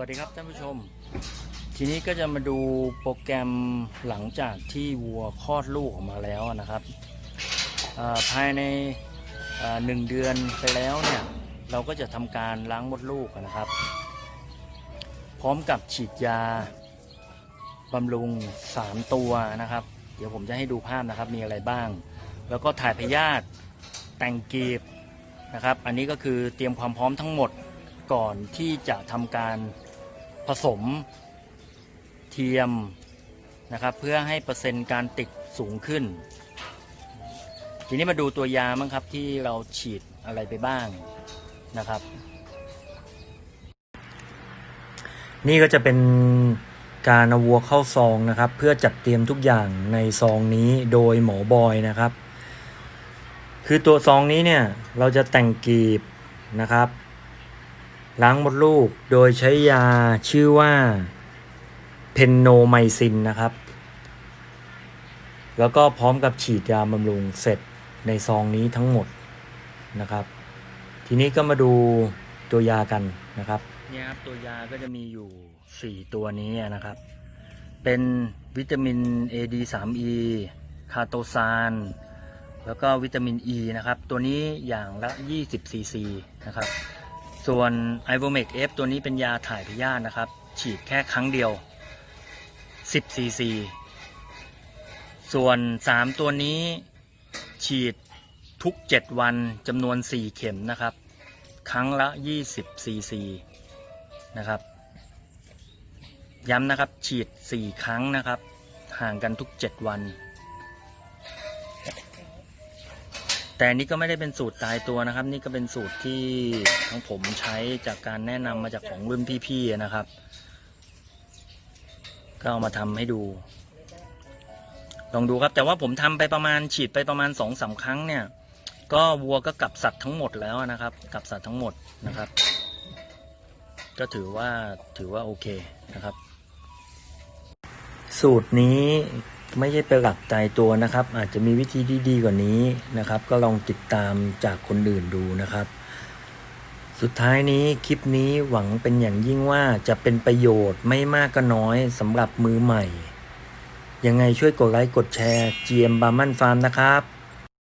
วัสดีครับท่านผู้ชม ทีนี้ก็จะมาดูโปรแกรมหลังจากที่วัวคลอดลูกออกมาแล้วนะครับภายในหนึ่งเดือนไปแล้วเนี่ยเราก็จะทำการล้างมดลูกนะครับ พร้อมกับฉีดยาบำรุง 3 ตัวนะครับ เดี๋ยวผมจะให้ดูภาพนะครับมีอะไรบ้าง แล้วก็ถ่ายพยาธิแต่งกีบนะครับ อันนี้ก็คือเตรียมความพร้อมทั้งหมดก่อนที่จะทำการ ผสมเทียมนะครับ เพื่อให้เปอร์เซ็นต์การติดสูงขึ้น ทีนี้มาดูตัวยามั้งครับที่เราฉีดอะไรไปบ้างนะครับ นี่ก็จะเป็นการเอาวัวเข้าซองนะครับ เพื่อจัดเตรียมทุกอย่างในซองนี้โดยหมอบอยนะครับ คือตัวซองนี้เนี่ยเราจะแต่งกีบนะครับ ล้างมดลูกโดยใช้ยาชื่อว่าเพนโนไมซินนะครับ แล้วก็พร้อมกับฉีดยาบำรุงเสร็จในซองนี้ทั้งหมดนะครับ ทีนี้ก็มาดูตัวยากันนะครับเนี่ยครับตัวยาก็จะมีอยู่ 4 ตัวนี้นะครับ เป็นวิตามิน AD3E คาโตซานแล้วก็วิตามิน E นะครับ ตัวนี้อย่างละ 20ซีซีนะครับ ส่วน i v o m e x F ตัวนี้เป็นยาถ่ายพยาธินะครับ ฉีดแค่ครั้งเดียว 10ซีซีส่วน 3 ตัวนี้ฉีดทุก 7 วันจำนวน 4 เข็มนะครับ ครั้งละ 20ซีซีนะครับ ย้ำนะครับฉีด 4 ครั้งนะครับ ห่างกันทุก 7 วัน แต่นนี้ก็ไม่ได้เป็นสูตรตายตัวนะครับ นี่ก็เป็นสูตรที่ทั้งผมใช้จากการแนะนำมาจากของรุ่นพี่ๆนะครับ ก็เอามาทำให้ดู ลองดูครับ แต่ว่าผมทำไปประมาณฉีดไปประมาณสองสาครั้งเนี่ย ก็วัวก็กลับสัตว์ทั้งหมดแล้วนะครับกลับสัตว์ทั้งหมดนะครับ ก็ถือว่าถือว่าโอเคนะครับ สูตรนี้ ไม่ใช่เป็นหลักตายตัวนะครับ อาจจะมีวิธีที่ดีกว่านี้นะครับ ก็ลองติดตามจากคนอื่นดูนะครับ สุดท้ายนี้คลิปนี้หวังเป็นอย่างยิ่งว่าจะเป็นประโยชน์ไม่มากก็น้อยสำหรับมือใหม่ ยังไงช่วยกดไลค์กดแชร์ GM b a r m a n Farm นะครับ